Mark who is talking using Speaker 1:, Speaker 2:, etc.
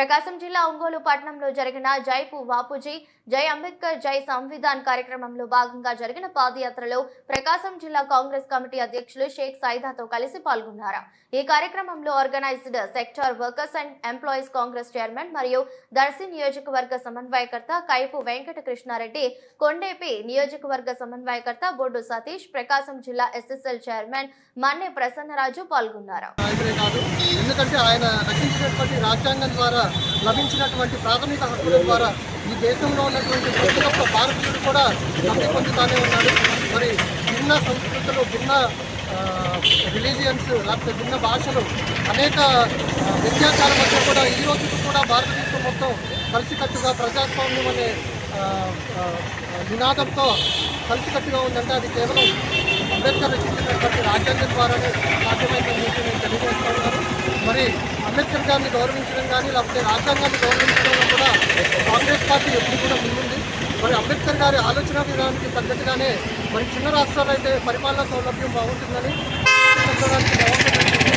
Speaker 1: ప్రకాశం జిల్లా ఒంగోలు పట్టణంలో జరిగిన జైపు వాపుజీ జై అంబేద్కర్ జై సంవిధాన్ కార్యక్రమంలో భాగంగా జరిగిన పాదయాత్రలో ప్రకాశం జిల్లా కాంగ్రెస్ కమిటీ అధ్యక్షులు షేక్ సైదాతో కలిసి పాల్గొన్నారు. ఈ కార్యక్రమంలో organised sector workers and employees Congress chairman మరియు దర్శి నియోజకవర్గ సమన్వయకర్త కైపు వెంకట కృష్ణారెడ్డి కొండేపి నియోజకవర్గ సమన్వయకర్త బొడ్డు సతీష్ ప్రకాశం జిల్లా ఎస్ఎస్ఎల్ చైర్మన్ మన్నె ప్రసన్నరాజు పాల్గొన్నారు.
Speaker 2: ఎందుకంటే ఆయన రచించినటువంటి రాజ్యాంగం ద్వారా లభించినటువంటి ప్రాథమిక హక్కుల ద్వారా ఈ దేశంలో ఉన్నటువంటి ప్రతి ఒక్క భారతీయుడు కూడా లబ్ధి పొందుతానే ఉన్నాడు. మరి భిన్న సంస్కృతులు భిన్న రిలీజియన్స్ లేకపోతే భిన్న భాషలు అనేక ఆ, వ్యత్యాసాల మధ్య కూడా ఈ రోజుకు కూడా భారతదేశం మొత్తం కలిసికట్టుగా ప్రజాస్వామ్యం అనే నినాదంతో కలిసికట్టుగా ఉందంటే అది కేవలం అంబేద్కర్ రచించినటువంటి రాజ్యాంగం ద్వారానే సాధ్యమైందని చెప్పి నేను తెలియజేస్తున్నాను మరి అంబేద్కర్ గారిని గౌరవించడం కానీ లేకపోతే రాజ్యాంగాన్ని గౌరవించడంలో కూడా కాంగ్రెస్ పార్టీ ఎప్పుడు కూడా ముందుంది. మరి అంబేద్కర్ గారి ఆలోచన విధానానికి తగ్గట్టుగానే మరి చిన్న రాష్ట్రాలు అయితే పరిపాలనా సౌలభ్యం బాగుంటుందని చక్కడానికి